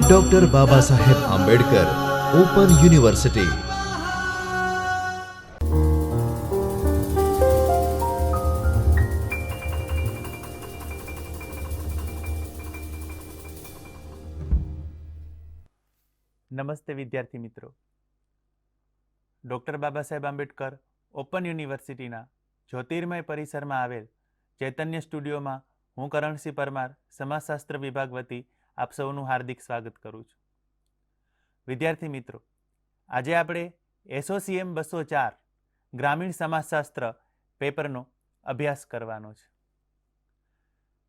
Doctor Baba Saheb Ambedkar open university નમસ્તે વિદ્યાર્થી મિત્રો. ડૉક્ટર બાબા સાહેબ આંબેડકર ઓપન યુનિવર્સિટીના જ્યોતિર્મય પરિસરમાં આવેલ ચૈતન્ય સ્ટુડિયોમાં હું કરણસિંહ પરમાર, સમાજશાસ્ત્ર વિભાગ વતી આપ સૌનું હાર્દિક સ્વાગત કરું છું. વિદ્યાર્થી મિત્રો, આજે આપણે એસોસીએમ બસો ચાર, ગ્રામીણ સમાજશાસ્ત્ર પેપરનો અભ્યાસ કરવાનો છે.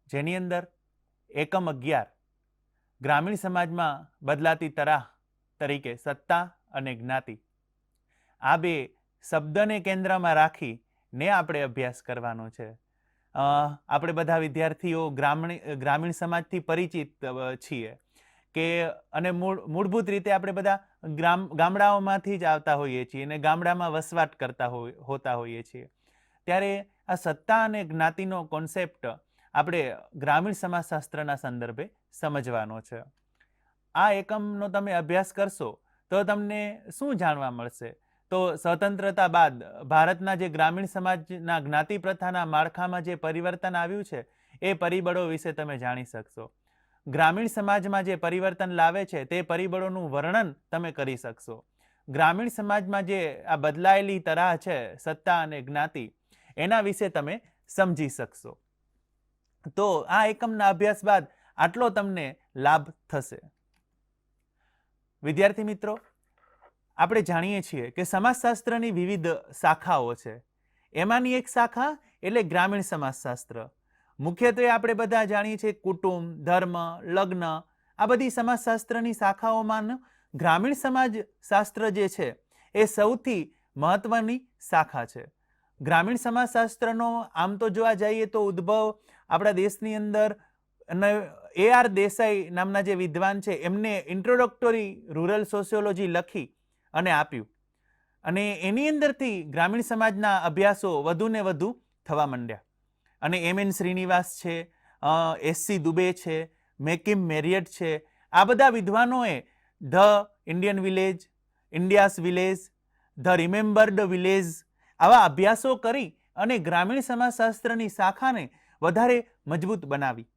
જેની અંદર એકમ અગિયાર, ગ્રામીણ સમાજમાં બદલાતી તરાહ તરીકે સત્તા અને જ્ઞાતિ, આ બે શબ્દને કેન્દ્રમાં રાખીને આપણે અભ્યાસ કરવાનો છે. આપણે બધા વિદ્યાર્થીઓ ગ્રામીણ ગ્રામીણ સમાજથી પરિચિત છીએ કે, અને મૂળ, મૂળભૂત રીતે આપણે બધા ગ્રામ, ગામડાઓમાંથી જ આવતા હોઈએ છીએ અને ગામડામાં વસવાટ કરતા હોય હોતા હોઈએ છીએ. ત્યારે આ સત્તા અને જ્ઞાતિનો કોન્સેપ્ટ આપણે ગ્રામીણ સમાજશાસ્ત્રના સંદર્ભે સમજવાનો છે. આ એકમનો તમે અભ્યાસ કરશો તો તમને શું જાણવા મળશે? તો સ્વતંત્રતા બાદ, ભારતના જે ગ્રામીણ સમાજના જ્ઞાતિ પ્રથાના માળખામાં જે પરિવર્તન આવ્યું છે, એ પરિબળો વિશે તમે જાણી શકશો. ગ્રામીણ સમાજમાં જે પરિવર્તન લાવે છે, તે પરિબળોનું વર્ણન તમે કરી શકશો. ગ્રામીણ સમાજમાં જે આ બદલાયેલી તરાહ છે, સત્તા અને જ્ઞાતિ, એના વિશે તમે સમજી શકશો. તો આ એકમના અભ્યાસ બાદ આટલો તમને લાભ થશે. વિદ્યાર્થી મિત્રો આપણે જાણીએ છીએ કે સમાજશાસ્ત્રની વિવિધ શાખાઓ છે. એમાંની એક શાખા એટલે ગ્રામીણ સમાજશાસ્ત્ર. મુખ્યત્વે આપણે બધા જાણીએ છીએ કુટુંબ, ધર્મ, લગ્ન, આ બધી સમાજશાસ્ત્રની શાખાઓમાં ગ્રામીણ સમાજ શાસ્ત્ર જે છે એ સૌથી મહત્વની શાખા છે. ગ્રામીણ સમાજશાસ્ત્રનો આમ તો જોવા જઈએ તો ઉદ્ભવ આપણા દેશની અંદર એ આર દેસાઈ નામના જે વિદ્વાન છે એમને ઇન્ટ્રોડક્ટરી રૂરલ સોશિયોલોજી લખી અને આપ્યું. અને એની અંદરથી ગ્રામીણ સમાજના અભ્યાસો વધુ ને વધુ થવા માંડ્યા. અને એમ એન શ્રીનિવાસ છે એસસી દુબે છે, મેકિમ મેરિયટ છે, આ બધા વિદ્વાનોએ the Indian village, India's village, the remembered village આવા અભ્યાસો કરી અને ગ્રામીણ સમાજશાસ્ત્રની શાખાને વધારે મજબૂત બનાવી.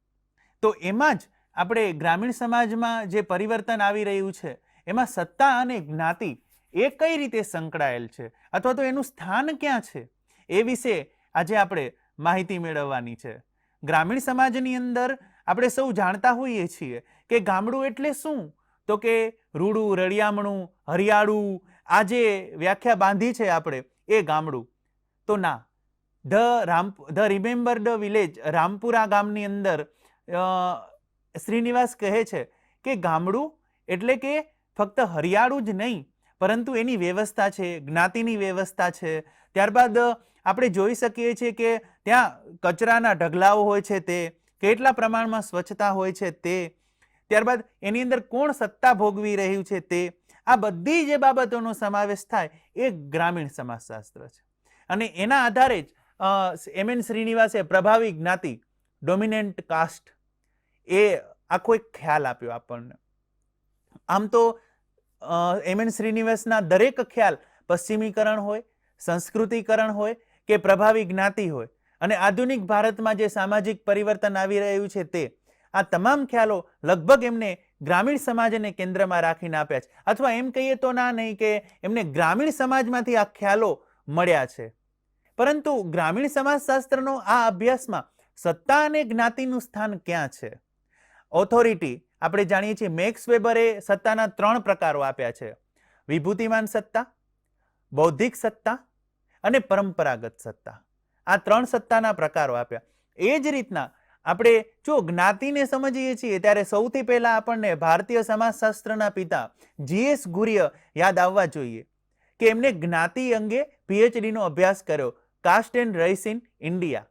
તો એમાં જ આપણે ગ્રામીણ સમાજમાં જે પરિવર્તન આવી રહ્યું છે, એમાં સત્તા અને જ્ઞાતિ એ કઈ રીતે સંકળાયેલ છે? અથવા તો એનું સ્થાન ક્યાં છે? એ વિશે આજે આપણે માહિતી મેળવવાની છે. ગ્રામીણ સમાજની અંદર આપણે સૌ જાણતા હોઈએ છીએ કે ગામડું એટલે શું? તો કે રૂડું, રળિયામણું, હરિયાળું, આ જે વ્યાખ્યા બાંધી છે આપણે, એ ગામડું. તો ના, the Ram, the remember the village, Rampura ગામની અંદર શ્રીનિવાસ કહે છે કે ગામડું એટલે કે ફક્ત હરિયાળું જ નહીં પરંતુ એની વ્યવસ્થા છે, જ્ઞાતિની વ્યવસ્થા છે. ત્યારબાદ આપણે જોઈ શકીએ છીએ કે ત્યાં કચરાના ઢગલાઓ હોય છે તે, કેટલા પ્રમાણમાં સ્વચ્છતા હોય છે તે. ત્યારબાદ, એની અંદર કોણ સત્તા ભોગવી રહ્યું છે તે. આ બધી જે બાબતોનો સમાવેશ થાય એ ગ્રામીણ સમાજશાસ્ત્ર છે. અને એના આધારે જ એમ એન શ્રીનિવાસે પ્રભાવી જ્ઞાતિ, ડોમિનેન્ટ કાસ્ટ, એ આખો એક ખ્યાલ આપ્યો આપણને. આમ તો એમ એન શ્રીનિવાસના દરેક ખ્યાલ પશ્ચિમીકરણ હોય, સંસ્કૃતિકરણ હોય કે પ્રભાવી જ્ઞાતિ હોય. અને આધુનિક ભારતમાં જે સામાજિક પરિવર્તન આવી રહ્યું છે તે, આ તમામ ખ્યાલો લગભગ એમને ગ્રામીણ સમાજને કેન્દ્રમાં રાખીને આપ્યા છે. અથવા એમ કહીએ તો ના નહીં કે એમને ગ્રામીણ સમાજમાંથી આ ખ્યાલો મળ્યા છે. પરંતુ ગ્રામીણ સમાજશાસ્ત્રનો આ અભ્યાસમાં સત્તા અને જ્ઞાતિનું સ્થાન ક્યાં છે? ઓથોરિટી આપણે જાણીએ છીએ મેક્સ વેબરે સત્તાના ત્રણ પ્રકારો આપ્યા છે. વિભૂતિમાન સત્તા, બૌદ્ધિક સત્તા અને પરંપરાગત સત્તા. આ ત્રણ સત્તાના પ્રકારો આપ્યા. એ જ રીતના આપણે જો જ્ઞાતિને સમજીએ છીએ, ત્યારે સૌથી પહેલા આપણને ભારતીય સમાજશાસ્ત્રના પિતા જીએસ ગુર્ય યાદ આવવા જોઈએ કે એમને જ્ઞાતિ અંગે પીએચડીનો અભ્યાસ કર્યો, caste and race in India.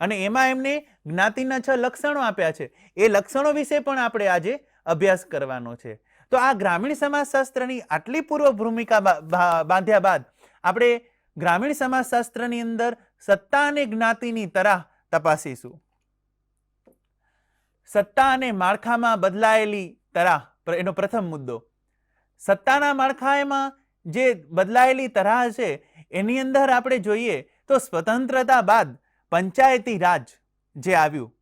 અને એમાં એમને જ્ઞાતિના છ લક્ષણો આપ્યા છે. એ લક્ષણો વિશે પણ આપણે આજે અભ્યાસ કરવાનો છે. તો આ ગ્રામીણ સમાજશાસ્ત્રની આટલી પૂર્વ ભૂમિકા બાંધ્યા બાદ આપણે ગ્રામીણ સમાજશાસ્ત્રની અંદર સત્તા અને જ્ઞાતિની તરાહ તપાસીશું. સત્તા અને માળખામાં બદલાયેલી તરાહ એનો પ્રથમ મુદ્દો. સત્તાના માળખામાં જે બદલાયેલી તરાહ છે, એની અંદર આપણે જોઈએ તો સ્વતંત્રતા બાદ પંચાયતી રાજ જે આવ્યું.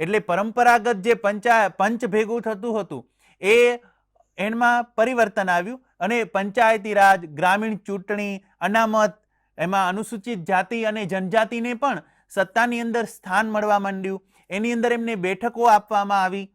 એટલે પરંપરાગત જે પંચા પંચ ભેગું થતું હતું, એ એમાં પરિવર્તન આવ્યું અને પંચાયતી રાજ, ગ્રામીણ ચૂંટણી, અનામત, એમાં અનુસૂચિત જાતિ અને જનજાતિને પણ સત્તાની અંદર સ્થાન મળવા માંડ્યું. એની અંદર એમને બેઠકો આપવામાં આવી.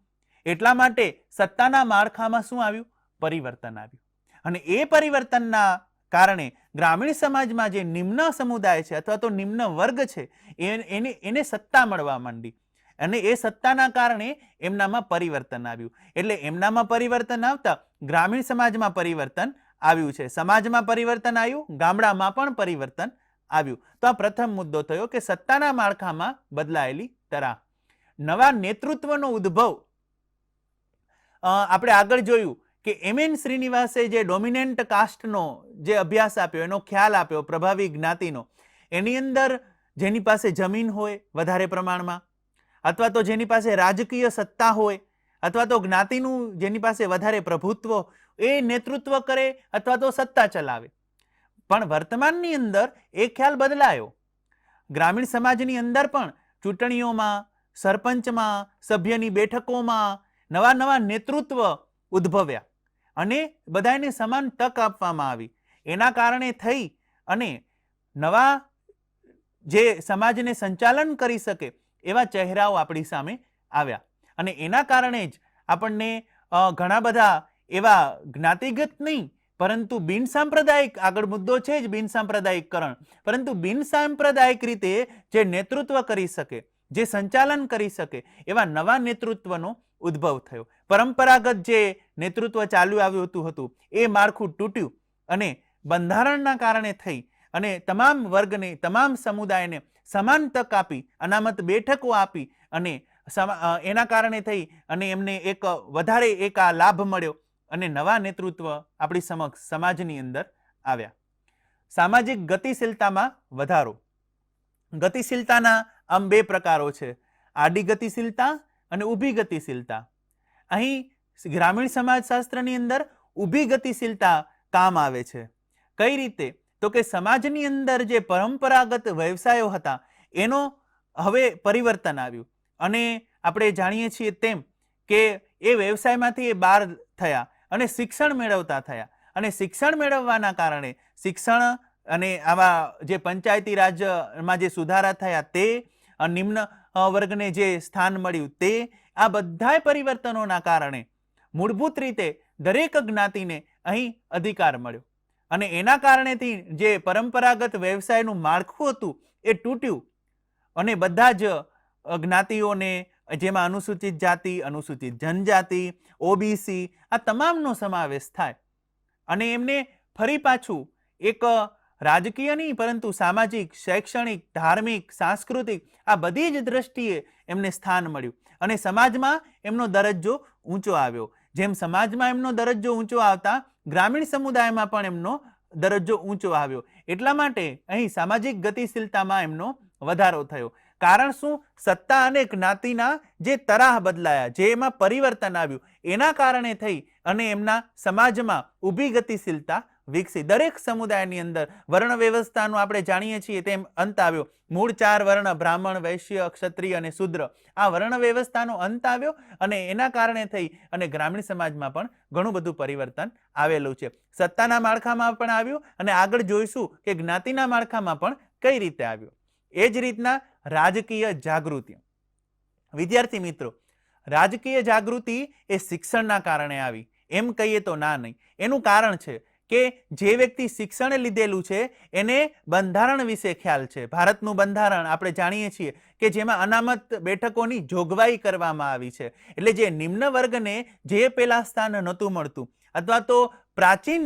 એટલા માટે સત્તાના માળખામાં શું આવ્યું? પરિવર્તન આવ્યું. અને એ પરિવર્તનના કારણે ગ્રામીણ સમાજમાં જે નિમ્ન સમુદાય છે અથવા તો નિમ્ન વર્ગ છે એને એને સત્તા મળવા માંડી. અને એ સત્તાના કારણે એમનામાં પરિવર્તન આવ્યું. એટલે એમનામાં પરિવર્તન આવતા ગ્રામીણ સમાજમાં પરિવર્તન આવ્યું છે. સમાજમાં પરિવર્તન આવ્યું, ગામડામાં પણ પરિવર્તન આવ્યું. તો આ પ્રથમ મુદ્દો થયો કે સત્તાના માળખામાં બદલાયેલી તરાહ. નવા નેતૃત્વનો ઉદ્ભવ આપણે આગળ જોયું. કે એમ એન શ્રીનિવાસે જે ડોમિનેન્ટ કાસ્ટનો જે અભ્યાસ આપ્યો, એનો ખ્યાલ આપ્યો, પ્રભાવી જ્ઞાતિનો, એની અંદર જેની પાસે જમીન હોય વધારે પ્રમાણમાં, અથવા તો જેની પાસે રાજકીય સત્તા હોય, અથવા તો જ્ઞાતિનું જેની પાસે વધારે પ્રભુત્વ, એ નેતૃત્વ કરે અથવા તો સત્તા ચલાવે. પણ વર્તમાનની અંદર એ ખ્યાલ બદલાયો. ગ્રામીણ સમાજની અંદર પણ ચૂંટણીઓમાં, સરપંચમાં, સભ્યની બેઠકોમાં નવા નવા નેતૃત્વ ઉદ્ભવ્યા. અને બધાને સમાન તક આપવામાં આવી. એના કારણે થઈ અને નવા જે સમાજને સંચાલન કરી શકે એવા ચહેરાઓ આપણી સામે આવ્યા. અને એના કારણે જ આપણને ઘણા બધા એવા જ્ઞાતિગત નહીં, પરંતુ બિન સાંપ્રદાયિક, આગળ મુદ્દો છે જ બિન સાંપ્રદાયિકકરણ. પરંતુ બિન સાંપ્રદાયિક રીતે જે નેતૃત્વ કરી શકે, જે સંચાલન કરી શકે એવા નવા નેતૃત્વનો ઉદ્ભવ થયો. પરંપરાગત જે નેતૃત્વ ચાલુ આવ્યું હતું એ માળખું તૂટ્યું અને બંધારણના કારણે થઈ અને તમામ વર્ગને, તમામ સમુદાયને સમાન તક આપી, અનામત બેઠકો આપી અને એના કારણે થઈ અને એમને એક, વધારે એક આ લાભ મળ્યો અને નવા નેતૃત્વ આપણી સમક્ષ સમાજની અંદર આવ્યા. સામાજિક ગતિશીલતામાં વધારો. ગતિશીલતાના આમ બે પ્રકારો છે. આડી ગતિશીલતા અને ઊભી ગતિશીલતા. અહીં ગ્રામીણ સમાજશાસ્ત્રની અંદર ઊભી ગતિશીલતા કામ આવે છે. કઈ રીતે? તો કે સમાજની અંદર જે પરંપરાગત વ્યવસાયો હતા, એનો હવે પરિવર્તન આવ્યું. અને આપણે જાણીએ છીએ તેમ કે એ વ્યવસાયમાંથી એ બહાર થયા અને શિક્ષણ મેળવતા થયા. અને શિક્ષણ મેળવવાના કારણે શિક્ષણ અને આવા જે પંચાયતી રાજમાં જે સુધારા થયા તે નિમ્ન વર્ગને જે સ્થાન મળ્યું તે આ બધા પરિવર્તનોના કારણે મૂળભૂત રીતે દરેક જ્ઞાતિને અહીં અધિકાર મળ્યો. અને એના કારણેથી જે પરંપરાગત વ્યવસાયનું માળખું હતું એ તૂટ્યું. અને બધા જ જ્ઞાતિઓને જેમાં અનુસૂચિત જાતિ, અનુસૂચિત જનજાતિ, ઓબીસી આ તમામનો સમાવેશ થાય. અને એમને ફરી પાછું એક રાજકીય નહીં, પરંતુ સામાજિક, શૈક્ષણિક, ધાર્મિક, સાંસ્કૃતિક આ બધી જ દ્રષ્ટિએ એમને સ્થાન મળ્યું. અને સમાજમાં એમનો દરજ્જો ઊંચો આવ્યો. જેમ સમાજમાં એમનો દરજ્જો ઊંચો આવતા, ગ્રામીણ સમુદાયમાં પણ એમનો દરજ્જો ઊંચો આવ્યો. એટલા માટે અહીં સામાજિક ગતિશીલતામાં એમનો વધારો થયો. કારણ શું? સત્તા અને જ્ઞાતિના જે તરાહ બદલાયા, જે એમાં પરિવર્તન આવ્યું, એના કારણે થઈ અને એમના સમાજમાં ઊભી ગતિશીલતા વિકસી. દરેક સમુદાયની અંદર વર્ણ વ્યવસ્થાનું આપણે જાણીએ છીએ તેમ અંત આવ્યો. મૂળ ચાર વર્ણ, બ્રાહ્મણ, વૈશ્ય, ક્ષત્રિય અને શુદ્ર. આ વર્ણ વ્યવસ્થાનો અંત આવ્યો અને એના કારણે થઈ અને ગ્રામીણ સમાજમાં પણ ઘણું બધું પરિવર્તન આવેલું છે. સત્તાના માળખામાં પણ આવ્યું અને આગળ જોઈશું કે જ્ઞાતિના માળખામાં પણ કઈ રીતે આવ્યું. એ જ રીતના રાજકીય જાગૃતિ. વિદ્યાર્થી મિત્રો, રાજકીય જાગૃતિ એ શિક્ષણના કારણે આવી. એમ કહીએ તો ના નહીં. એનું કારણ છે કે જે વ્યક્તિ શિક્ષણ લીધેલું છે, એને બંધારણ વિશે ખ્યાલ છે. ભારતનું બંધારણ આપણે જાણીએ છીએ કે જેમાં અનામત બેઠકોની જોગવાઈ કરવામાં આવી છે. એટલે જે નિમ્ન વર્ગને જે પહેલાં સ્થાન નહોતું મળતું અથવા તો પ્રાચીન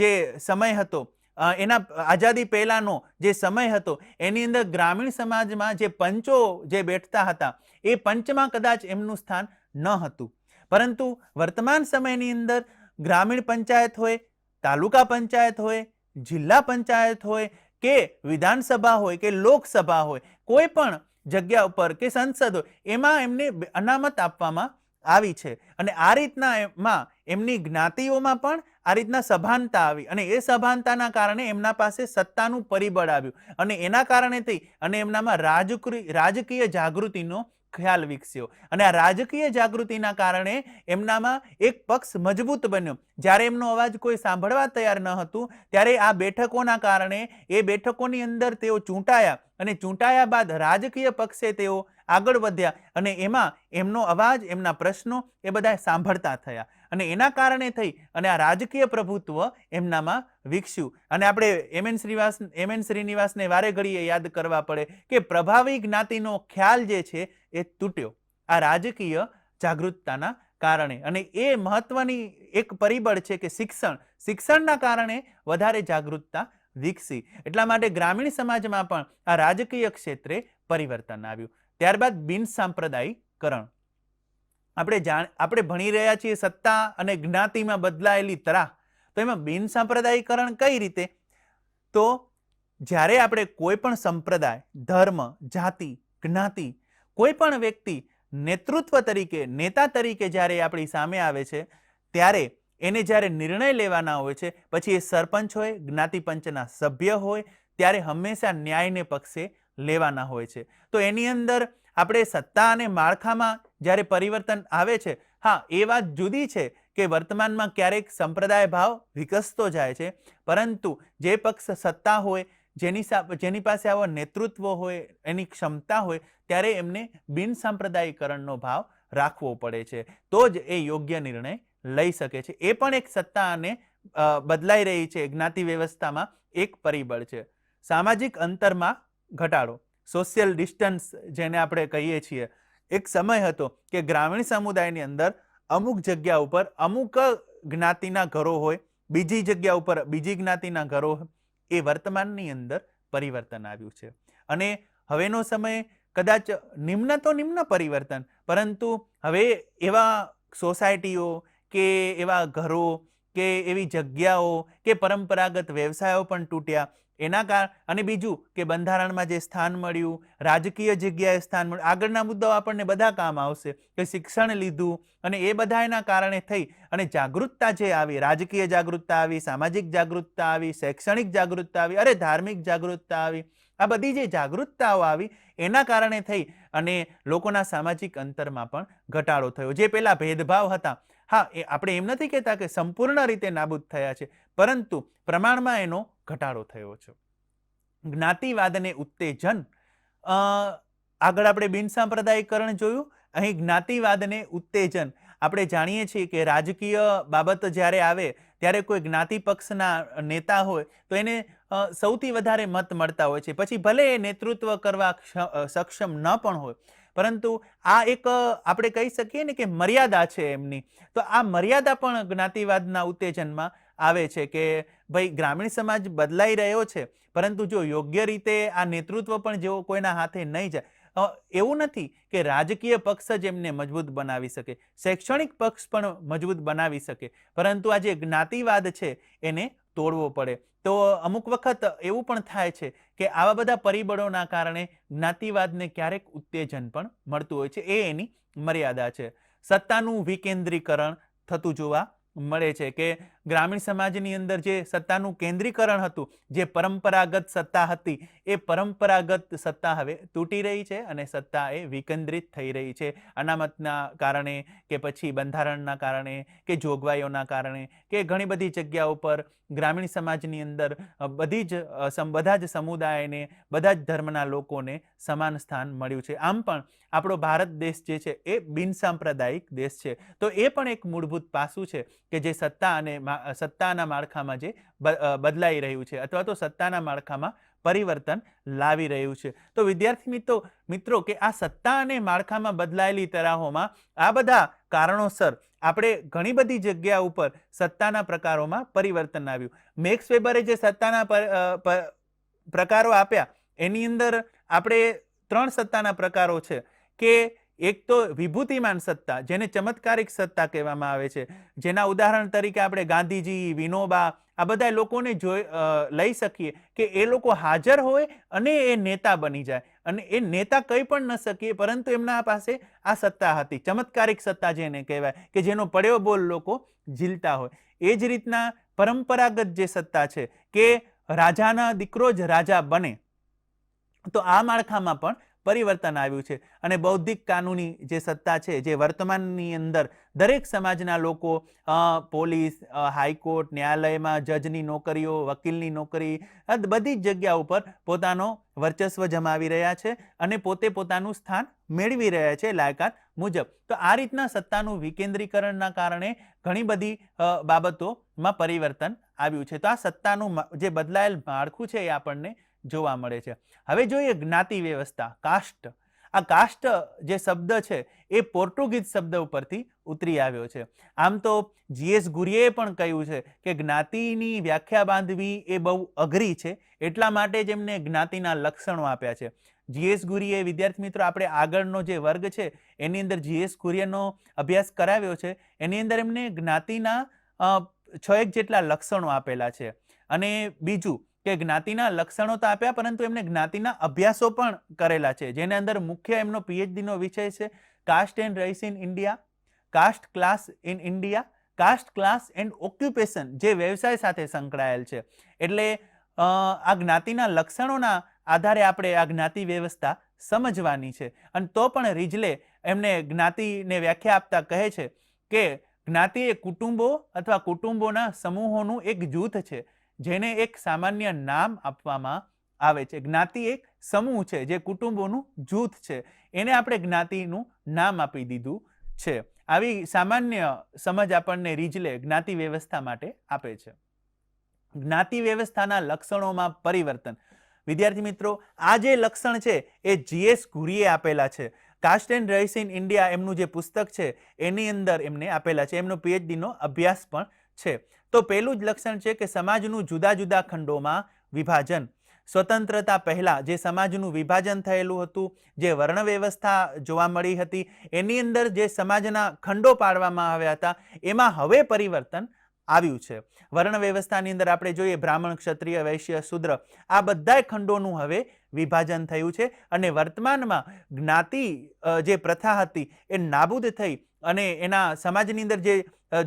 જે સમય હતો એના, આઝાદી પહેલાંનો જે સમય હતો, એની અંદર ગ્રામીણ સમાજમાં જે પંચો જે બેઠતા હતા, એ પંચમાં કદાચ એમનું સ્થાન ન હતું. પરંતુ વર્તમાન સમયની અંદર ગ્રામીણ પંચાયત હોય તાલુકા પંચાયત હોય, જિલ્લા પંચાયત હોય કે વિધાનસભા હોય કે લોકસભા હોય, કોઈ પણ જગ્યા ઉપર કે સંસદ હોય, એમાં એમને અનામત આપવામાં આવી છે. અને આ રીતના એમાં એમની જ્ઞાતિઓમાં પણ આ રીતના સભાનતા આવી અને એ સભાનતાના કારણે એમના પાસે સત્તાનું પરિબળ આવ્યું. અને એના કારણે થઈ અને એમનામાં રાજકીય જાગૃતિનો ખ્યાલ વિકસ્યો. અને આ રાજકીય જાગૃતિના કારણે એમનામાં એક પક્ષ મજબૂત બન્યો. જ્યારે એમનો અવાજ કોઈ સાંભળવા તૈયાર ન હતું, ત્યારે આ બેઠકોના કારણે એ બેઠકોની અંદર તેઓ ચૂંટાયા અને ચૂંટાયા બાદ રાજકીય પક્ષે તેઓ આગળ વધ્યા અને એમાં એમનો અવાજ, એમના પ્રશ્નો એ બધા સાંભળતા થયા. અને એના કારણે થઈ. અને આ રાજકીય પ્રભુત્વ એમનામાં વિકસ્યું. અને આપણે એમ એન શ્રીવાસ, એમ એન શ્રીનિવાસને વારે ઘડીએ યાદ કરવા પડે કે પ્રભાવી જ્ઞાતિનો ખ્યાલ જે છે એ તૂટ્યો. આ રાજકીય જાગૃતતાના કારણે. અને એ મહત્વની એક પરિબળ છે કે શિક્ષણ. શિક્ષણના કારણે વધારે જાગૃતતા વિકસી. એટલા માટે ગ્રામીણ સમાજમાં પણ આ રાજકીય ક્ષેત્રે પરિવર્તન આવ્યું. ત્યારબાદ બિન સાંપ્રદાયિકરણ આપણે જાણ, આપણે ભણી રહ્યા છીએ સત્તા અને જ્ઞાતિમાં બદલાયેલી તરાહ. તો એમાં બિન સાંપ્રદાયિકરણ કઈ રીતે? તો જ્યારે આપણે કોઈ પણ સંપ્રદાય, ધર્મ, જાતિ, જ્ઞાતિ, કોઈ પણ વ્યક્તિ નેતૃત્વ તરીકે, નેતા તરીકે જ્યારે આપણી સામે આવે છે, ત્યારે એને જ્યારે નિર્ણય લેવાના હોય છે, પછી એ સરપંચ હોય, જ્ઞાતિ પંચના સભ્ય હોય, ત્યારે હંમેશા ન્યાયને પક્ષે લેવાના હોય છે. તો એની અંદર આપણે સત્તા અને માળખામાં જ્યારે પરિવર્તન આવે છે, હા, એ વાત જુદી છે કે વર્તમાનમાં ક્યારેક સંપ્રદાય ભાવ વિકસતો જાય છે, પરંતુ જે પક્ષ સત્તા હોય, જેની જેની પાસે આવો નેતૃત્વ હોય, એની ક્ષમતા હોય, ત્યારે એમને બિન સાંપ્રદાયિકરણનો ભાવ રાખવો પડે છે. તો જ એ યોગ્ય નિર્ણય લઈ શકે છે. એ પણ એક સત્તા અને બદલાઈ રહી છે. જ્ઞાતિ વ્યવસ્થામાં એક પરિબળ છે. સામાજિક અંતરમાં ઘટાડો. સોશિયલ ડિસ્ટન્સ જેને આપણે કહીએ છીએ એક સમય હતો કે ગ્રામીણ સમુદાયની અંદર અમુક જગ્યા ઉપર અમુક જ્ઞાતિના ઘરો હોય, બીજી જગ્યા ઉપર બીજી જ્ઞાતિના ઘરો એ વર્તમાનની અંદર પરિવર્તન આવ્યું છે. અને હવેનો સમય કદાચ નિમ્ન તો નિમ્ન પરિવર્તન, પરંતુ હવે એવા સોસાયટીઓ કે એવા ઘરો કે એવી જગ્યાઓ કે પરંપરાગત વ્યવસાયો પણ તૂટ્યા એના કાર અને બીજું કે બંધારણમાં જે સ્થાન મળ્યું, રાજકીય જગ્યાએ સ્થાન મળ્યું, આગળના મુદ્દાઓ આપણને બધા કામ આવશે કે શિક્ષણ લીધું અને એ બધા એના કારણે થઈ અને જાગૃતતા જે આવી, રાજકીય જાગૃતતા આવી, સામાજિક જાગૃતતા આવી, શૈક્ષણિક જાગૃતતા આવી, અરે ધાર્મિક જાગૃતતા આવી, આ બધી જે જાગૃતતાઓ આવી એના કારણે થઈ અને લોકોના સામાજિક અંતરમાં પણ ઘટાડો થયો. જે પહેલાં ભેદભાવ હતા, હા, એ આપણે એમ નથી કહેતા કે સંપૂર્ણ રીતે નાબૂદ થયા છે, પરંતુ પ્રમાણમાં એનો ઘટાડો થયો છે. જ્ઞાતિવાદને ઉત્તેજન આગળ આપણે બિન સાંપ્રદાયિકરણ જોયું, અહીં જ્ઞાતિવાદને ઉત્તેજન. આપણે જાણીએ છીએ કે રાજકીય બાબત જ્યારે આવે, ત્યારે કોઈ જ્ઞાતિ પક્ષના નેતા હોય, તો એને સૌથી વધારે મત મળતા હોય છે. પછી ભલે એ નેતૃત્વ કરવા સક્ષમ ન પણ હોય, પરંતુ આ એક આપણે કહી શકીએ ને કે મર્યાદા છે એમની. તો આ મર્યાદા પણ જ્ઞાતિવાદના ઉત્તેજનમાં આવે છે કે ભાઈ ગ્રામીણ સમાજ બદલાઈ રહ્યો છે, પરંતુ જો યોગ્ય રીતે આ નેતૃત્વ પણ જેવો કોઈના હાથે નહીં જાય એવું નથી કે રાજકીય પક્ષ જ એમને મજબૂત બનાવી શકે, શૈક્ષણિક પક્ષ પણ મજબૂત બનાવી શકે, પરંતુ આ જે જ્ઞાતિવાદ છે એને તોડવો પડે. તો અમુક વખત એવું પણ થાય છે કે આવા બધા પરિબળોના કારણે જ્ઞાતિવાદને ક્યારેક ઉત્તેજન પણ મળતું હોય છે, એ એની મર્યાદા છે. સત્તાનું વિકેન્દ્રીકરણ થતું જોવા મળે છે કે ગ્રામીણ સમાજની અંદર જે સત્તાનું કેન્દ્રીકરણ હતું, જે પરંપરાગત સત્તા હતી, એ પરંપરાગત સત્તા હવે તૂટી રહી છે અને સત્તા એ વિકેન્દ્રિત થઈ રહી છે. અનામતના કારણે કે પછી બંધારણના કારણે કે જોગવાઈઓના કારણે કે ઘણી બધી જગ્યાઓ પર ગ્રામીણ સમાજની અંદર બધી જ બધા જ સમુદાયને, બધા જ ધર્મના લોકોને સમાન સ્થાન મળ્યું છે. આમ પણ આપણો ભારત દેશ જે છે એ બિનસાંપ્રદાયિક દેશ છે. તો એ પણ એક મૂળભૂત પાસું છે કે જે સત્તા અને સત્તાના માળખામાં જે બદલાઈ રહ્યું છે અથવા તો સત્તાના માળખામાં પરિવર્તન લાવી રહ્યું છે. તો વિદ્યાર્થી મિત્રો મિત્રો કે આ સત્તા અને માળખામાં બદલાયેલી તરાહોમાં આ બધા કારણોસર આપણે ઘણી બધી જગ્યા ઉપર સત્તાના પ્રકારોમાં પરિવર્તન આવ્યું મેક્સ વેબરે જે સત્તાના પ્રકારો આપ્યા, એની અંદર આપણે ત્રણ સત્તાના પ્રકારો છે કે એક તો વિભૂતિમાન સત્તા, જેને ચમત્કારિક સત્તા કહેવામાં આવે છે. જેના ઉદાહરણ તરીકે આપણે ગાંધીજી, વિનોબા, આ બધા લોકોને જોઈ લઈ શકીએ કે એ લોકો હાજર હોય અને એ નેતા બની જાય. અને એ નેતા કંઈ પણ ન શકીએ, પરંતુ એમના પાસે આ સત્તા હતી. ચમત્કારિક સત્તા જેને કહેવાય કે જેનો પડ્યો બોલ લોકો ઝીલતા હોય. એ જ રીતના પરંપરાગત જે સત્તા છે કે રાજાના દીકરો જ રાજા બને, તો આ માળખામાં પણ પરિવર્તન આવ્યું છે. અને બૌદ્ધિક કાનૂની જે સત્તા છે, જે વર્તમાનની અંદર દરેક સમાજના લોકો પોલીસ હાઈકોર્ટ, ન્યાયાલયમાં જજની નોકરીઓ, વકીલની નોકરી બધી જ જગ્યા ઉપર પોતાનો વર્ચસ્વ જમાવી રહ્યા છે અને પોતે પોતાનું સ્થાન મેળવી રહ્યા છે લાયકાત મુજબ. તો આ રીતના સત્તાનું વિકેન્દ્રીકરણના કારણે ઘણી બધી બાબતોમાં પરિવર્તન આવ્યું છે. તો આ સત્તાનું જે બદલાયેલ માળખું છે એ આપણને જોવા મળે છે. હવે જોઈએ જ્ઞાતિ વ્યવસ્થા કાસ્ટ આ કાસ્ટ જે શબ્દ છે, એ પોર્ટુગીઝ શબ્દ ઉપરથી ઉતરી આવ્યો છે. આમ તો જીએસ ગુરીએ પણ કહ્યું છે કે જ્ઞાતિની વ્યાખ્યા બાંધવી એ બહુ અઘરી છે. એટલા માટે જ એમને જ્ઞાતિના લક્ષણો આપ્યા છે. જીએસ ગુરીએ, વિદ્યાર્થી મિત્રો, આપણે આગળનો જે વર્ગ છે, એની અંદર જીએસ ગુરિયનો અભ્યાસ કરાવ્યો છે. એની અંદર એમને જ્ઞાતિના છ એક જેટલા લક્ષણો આપેલા છે. અને બીજું કે જ્ઞાતિના લક્ષણો તો આપ્યા, પરંતુ એમને જ્ઞાતિના અભ્યાસો પણ કરેલા છે. જેની અંદર મુખ્ય એમનો પીએચડીનો વિષય છે caste and race in India caste class in India caste class and occupation જે વ્યવસાય સાથે સંકળાયેલ છે. એટલે આ જ્ઞાતિના લક્ષણોના આધારે આપણે આ જ્ઞાતિ વ્યવસ્થા સમજવાની છે. અને તો પણ રિજલે એમને જ્ઞાતિને વ્યાખ્યા આપતા કહે છે કે જ્ઞાતિ એ કુટુંબો અથવા કુટુંબોના સમૂહોનું એક જૂથ છે. જેને એક સામાન્ય નામ આપવામાં આવે છે. જ્ઞાતિ એક સમૂહ છે જે કુટુંબોનું જૂથ છે. એને આપણે જ્ઞાતિનું નામ આપી દીધું છે. આવી સામાન્ય સમજ આપણને રીજલે જ્ઞાતિ વ્યવસ્થા માટે આપે છે. જ્ઞાતિ વ્યવસ્થાના લક્ષણોમાં પરિવર્તન. વિદ્યાર્થી મિત્રો, આ જે લક્ષણ છે એ જીએસ ઘુરીએ આપેલા છે. Caste and race in India એમનું જે પુસ્તક છે, એની અંદર એમને આપેલા છે. એમનો પીએચડીનો અભ્યાસ પણ છે. તો પહેલું જ લક્ષણ છે કે સમાજનું જુદા જુદા ખંડોમાં વિભાજન. સ્વતંત્રતા પહેલાં જે સમાજનું વિભાજન થયેલું હતું, જે વર્ણ વ્યવસ્થા જોવા મળી હતી, એની અંદર જે સમાજના ખંડો પાડવામાં આવ્યા હતા, એમાં હવે પરિવર્તન આવ્યું છે. વર્ણ વ્યવસ્થાની અંદર આપણે જોઈએ બ્રાહ્મણ, ક્ષત્રિય, વૈશ્ય, શુદ્ર, આ બધાય ખંડોનું હવે વિભાજન થયું છે અને વર્તમાનમાં જ્ઞાતિ જે પ્રથા હતી, એ નાબૂદ થઈ અને એના સમાજની અંદર જે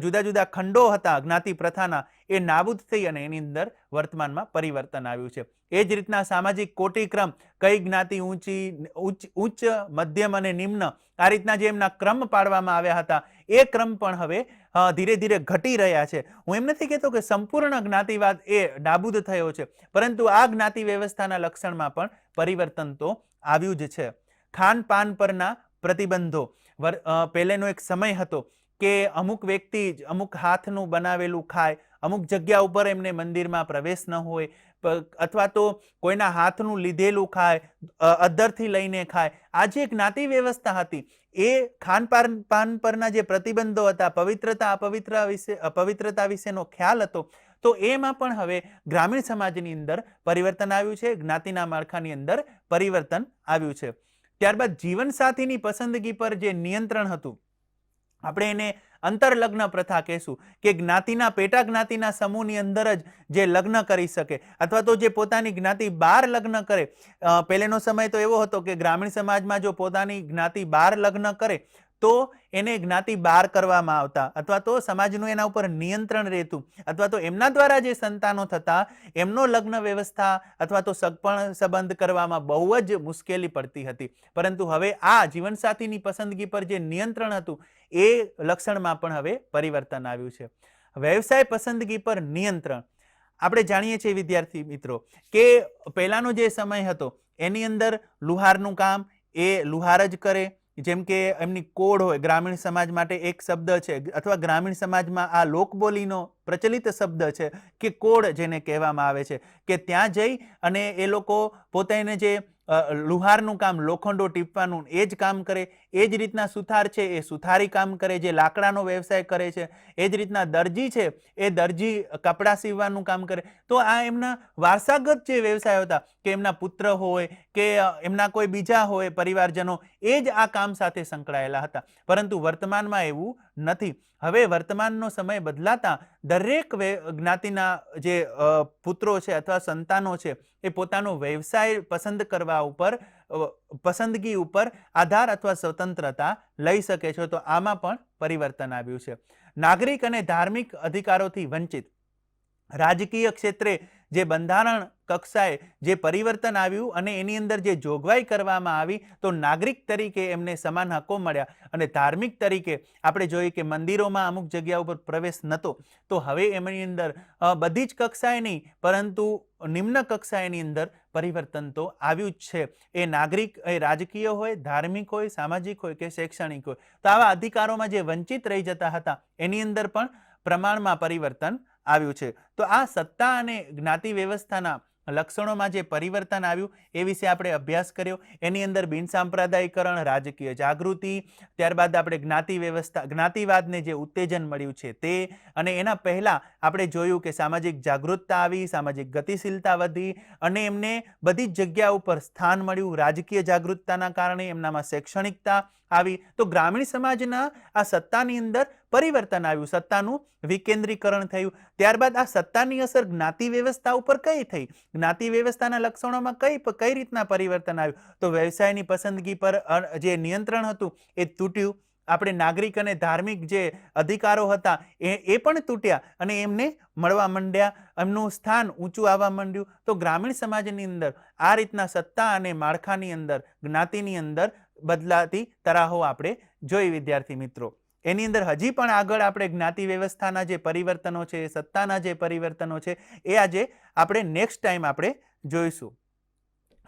જુદા જુદા ખંડો હતા જ્ઞાતિ પ્રથાના, એ નાબૂદ થઈ અને એની અંદર વર્તમાનમાં પરિવર્તન આવ્યું છે. એ જ રીતના સામાજિક કોટિક્રમ, કઈ જ્ઞાતિ ઊંચી, ઉચ્ચ મધ્યમ અને નિમ્ન, આ રીતના જે એમના ક્રમ પાડવામાં આવ્યા હતા, એ ક્રમ પણ હવે ધીરે ધીરે ઘટી રહ્યા છે. હું એમ નથી કહેતો કે સંપૂર્ણ જ્ઞાતિવાદ એ નાબૂદ થયો છે, પરંતુ આ જ્ઞાતિ વ્યવસ્થાના લક્ષણમાં પણ પરિવર્તન તો આવ્યું જ છે. ખાનપાન પરના પ્રતિબંધો પહેલેનો એક સમય હતો કે અમુક વ્યક્તિ જ, અમુક હાથનું બનાવેલું ખાય, અમુક જગ્યા ઉપર એમને મંદિરમાં પ્રવેશ ન હોય અથવા તો કોઈના હાથનું લીધેલું ખાય અદ્ધરથી લઈને ખાય. આ જે જ્ઞાતિ વ્યવસ્થા હતી. એ ખાનપાન પાન પરના જે પ્રતિબંધો હતા, પવિત્રતા, અપવિત્ર વિશે, અપવિત્રતા વિશેનો ખ્યાલ હતો, તો એમાં પણ હવે ગ્રામીણ સમાજની અંદર પરિવર્તન આવ્યું છે, જ્ઞાતિના માળખાની અંદર પરિવર્તન આવ્યું છે. ત્યારબાદ જીવનસાથીની પસંદગી પર જે નિયંત્રણ હતું, આપણે એને અંતરલગ્ન પ્રથા કહેશું કે જ્ઞાતિના, પેટા જ્ઞાતિના સમૂહની અંદર જ જે લગ્ન કરી શકે અથવા તો જે પોતાની જ્ઞાતિ બહાર લગ્ન કરે. પહેલેનો સમય તો એવો હતો કે ગ્રામીણ સમાજમાં જો પોતાની જ્ઞાતિ બહાર લગ્ન કરે તો એને જ્ઞાતિ બહાર કરવામાં આવતા અથવા તો સમાજનું એના ઉપર નિયંત્રણ રહેતું અથવા તો એમના દ્વારા જે સંતાનો થતા, એમનો લગ્ન વ્યવસ્થા અથવા તો સગપણ સંબંધ કરવામાં બહુ જ મુશ્કેલી પડતી હતી. પરંતુ હવે આ જીવનસાથીની પસંદગી પર જે નિયંત્રણ હતું, એ લક્ષણમાં પણ હવે પરિવર્તન આવ્યું છે. વ્યવસાય પસંદગી પર નિયંત્રણ. આપણે જાણીએ છીએ વિદ્યાર્થી મિત્રો કે પહેલાંનો જે સમય હતો, એની અંદર લુહારનું કામ એ લુહાર જ કરે જેમ કે એમની કોડ હોય, ગ્રામીણ સમાજ માટે એક શબ્દ છે, અથવા ગ્રામીણ સમાજમાં આ લોકબોલીનો પ્રચલિત શબ્દ છે કે કોડ જેને કહેવામાં આવે છે, કે ત્યાં જઈ અને એ લોકો પોતાને જે લુહારનું કામ, લોખંડો ટીપવાનું, એ જ કામ કરે એ જ રીતના સુથાર છે, એ સુથારી કામ કરે જે લાકડાનો વ્યવસાય કરે છે, એ જ રીતના દરજી છે, એ દરજી કપડાં સીવવાનું કામ કરે. તો આ એમના વારસાગત જે વ્યવસાય હતા, કે એમના પુત્ર હોય, કે એમના કોઈ બીજા હોય, પરિવારજનો, એ જ આ કામ સાથે સંકળાયેલા હતા. પરંતુ વર્તમાનમાં એવું નથી. હવે વર્તમાનનો સમય બદલાતા દરેક જ્ઞાતિના જે પુત્રો છે અથવા સંતાનો છે, એ પોતાનો વ્યવસાય પસંદ કરવા ઉપર પસંદગી ઉપર આધાર અથવા સ્વતંત્રતા લઈ શકે છો. તો આમાં પણ પરિવર્તન આવ્યું છે. નાગરિક અને ધાર્મિક અધિકારોથી વંચિત. રાજકીય ક્ષેત્રે જે બંધારણ કક્ષાએ જે પરિવર્તન આવ્યું અને એની અંદર જે જોગવાઈ કરવામાં આવી, તો નાગરિક તરીકે એમને સમાન હકો મળ્યા. અને ધાર્મિક તરીકે આપણે જોઈએ કે મંદિરોમાં અમુક જગ્યા ઉપર પ્રવેશ નહોતો તો હવે એમની અંદર બધી જ કક્ષાએ નહીં, પરંતુ નિમ્ન કક્ષાએની અંદર પરિવર્તન તો આવ્યું જ છે. એ નાગરિક, એ રાજકીય હોય, ધાર્મિક હોય, સામાજિક હોય કે શૈક્ષણિક હોય, તો આવા અધિકારોમાં જે વંચિત રહી જતા હતા, એની અંદર પણ પ્રમાણમાં પરિવર્તન આવ્યું છે. તો આ સત્તા અને જ્ઞાતિ વ્યવસ્થાના લક્ષણોમાં જે પરિવર્તન આવ્યું એ વિશે આપણે અભ્યાસ કર્યો. એની અંદર બિનસાંપ્રદાયીકરણ રાજકીય જાગૃતિ, ત્યારબાદ આપણે જ્ઞાતિ વ્યવસ્થા, જ્ઞાતિવાદને જે ઉત્તેજન મળ્યું છે તે અને એના પહેલાં આપણે જોયું કે સામાજિક જાગૃતતા આવી, સામાજિક ગતિશીલતા વધી અને એમને બધી જ જગ્યા ઉપર સ્થાન મળ્યું. રાજકીય જાગૃતતાના કારણે એમનામાં શૈક્ષણિકતા આવી. તો ગ્રામીણ સમાજના આ સત્તાની અંદર પરિવર્તન આવ્યું, સત્તાનું વિકેન્દ્રીકરણ થયું. ત્યારબાદ આ સત્તાની અસર જ્ઞાતિ વ્યવસ્થા ઉપર કઈ થઈ? જ્ઞાતિ વ્યવસ્થાના લક્ષણોમાં કઈ કઈ રીતના પરિવર્તન આવ્યું? તો વ્યવસાયની પસંદગી પર જે નિયંત્રણ હતું એ તૂટ્યું. આપણે નાગરિક અને ધાર્મિક જે અધિકારો હતા એ એ પણ તૂટ્યા અને એમને મળવા માંડ્યા. એમનું સ્થાન ઊંચું આવવા માંડ્યું. તો ગ્રામીણ સમાજની અંદર આ રીતના સત્તા અને માળખાની અંદર, જ્ઞાતિની અંદર બદલાતી તરાહો આપણે જોઈ, વિદ્યાર્થી મિત્રો. એની અંદર હજી પણ આગળ આપણે જ્ઞાતિ વ્યવસ્થાના જે પરિવર્તનો છે, સત્તાના જે પરિવર્તનો છે, એ આજે આપણે નેક્સ્ટ ટાઈમ આપણે જોઈશું.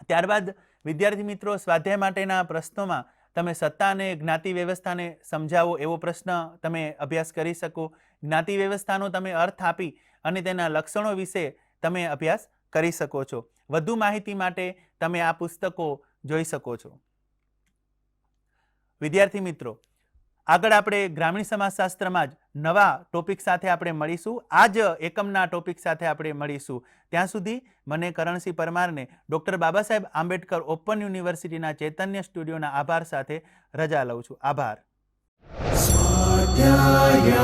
ત્યારબાદ વિદ્યાર્થી મિત્રો, સ્વાધ્યાય માટેના પ્રશ્નોમાં તમે સત્તા અને જ્ઞાતિ વ્યવસ્થાને સમજાવો એવો પ્રશ્ન તમે અભ્યાસ કરી શકો. જ્ઞાતિ વ્યવસ્થાનો તમે અર્થ આપી અને તેના લક્ષણો વિશે તમે અભ્યાસ કરી શકો છો. વધુ માહિતી માટે તમે આ પુસ્તકો જોઈ શકો છો. વિદ્યાર્થી મિત્રો આગળ આપણે ગ્રામીણ સમાજશાસ્ત્રમાં જ નવા ટોપિક સાથે આપણે મળીશું. આ જ એકમના ટોપિક સાથે આપણે મળીશું. ત્યાં સુધી મને કરણસિંહ પરમારને ડૉક્ટર બાબા સાહેબ આંબેડકર ઓપન યુનિવર્સિટીના ચૈતન્ય સ્ટુડિયોના આભાર સાથે રજા લઉં છું. આભાર. સ્વાધ્યાય